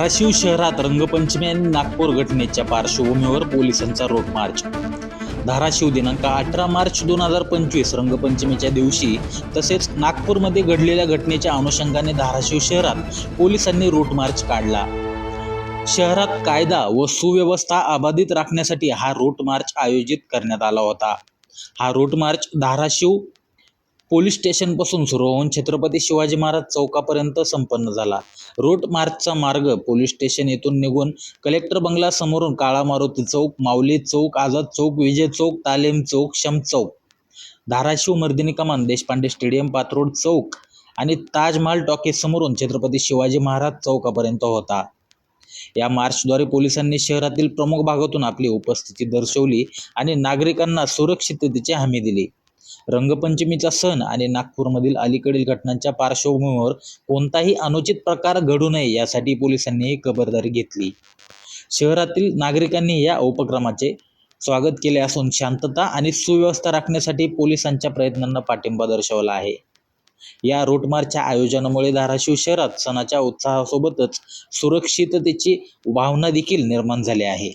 धाराशिव शहरात रंगपंचमी आणि नागपूर घटनेच्या पार्श्वभूमीवर पोलिसांचा रोड मार्च. धाराशिव दिनांक अठरा मार्च दोन हजार पंचवीस रंगपंचमीच्या दिवशी तसेच नागपूरमध्ये घडलेल्या घटनेच्या अनुषंगाने धाराशिव शहरात पोलिसांनी रूट मार्च काढला. शहरात कायदा व सुव्यवस्था अबाधित राखण्यासाठी हा रूट मार्च आयोजित करण्यात आला होता. हा रूट मार्च धाराशिव पोलीस स्टेशनपासून सुरू होऊन छत्रपती शिवाजी महाराज चौकापर्यंत संपन्न झाला. रूट मार्चचा मार्ग पोलीस स्टेशन येथून निघून कलेक्टर बंगला समोरून काळा मारुती चौक माऊली चौक आझाद चौक विजय चौक तालीम चौक शम चौक. धाराशिव मर्दिनी कमान देशपांडे स्टेडियम पाथरोड चौक आणि ताजमहाल टॉकीज समोरून छत्रपती शिवाजी महाराज चौकापर्यंत होता. या मार्चद्वारे पोलिसांनी शहरातील प्रमुख भागातून आपली उपस्थिती दर्शवली आणि नागरिकांना सुरक्षिततेची हमी दिली. रंगपंचमीचा सण आणि नागपूरमधील अलीकडील घटनांच्या पार्श्वभूमीवर कोणताही अनुचित प्रकार घडू नये यासाठी पोलिसांनी ही खबरदारी घेतली. शहरातील नागरिकांनी या उपक्रमाचे स्वागत केले असून शांतता आणि सुव्यवस्था राखण्यासाठी पोलिसांच्या प्रयत्नांना पाठिंबा दर्शवला आहे. या रूट मार्चच्या आयोजनामुळे धाराशिव शहरात सणाच्या उत्साहासोबतच सुरक्षिततेची भावना देखील निर्माण झाली आहे.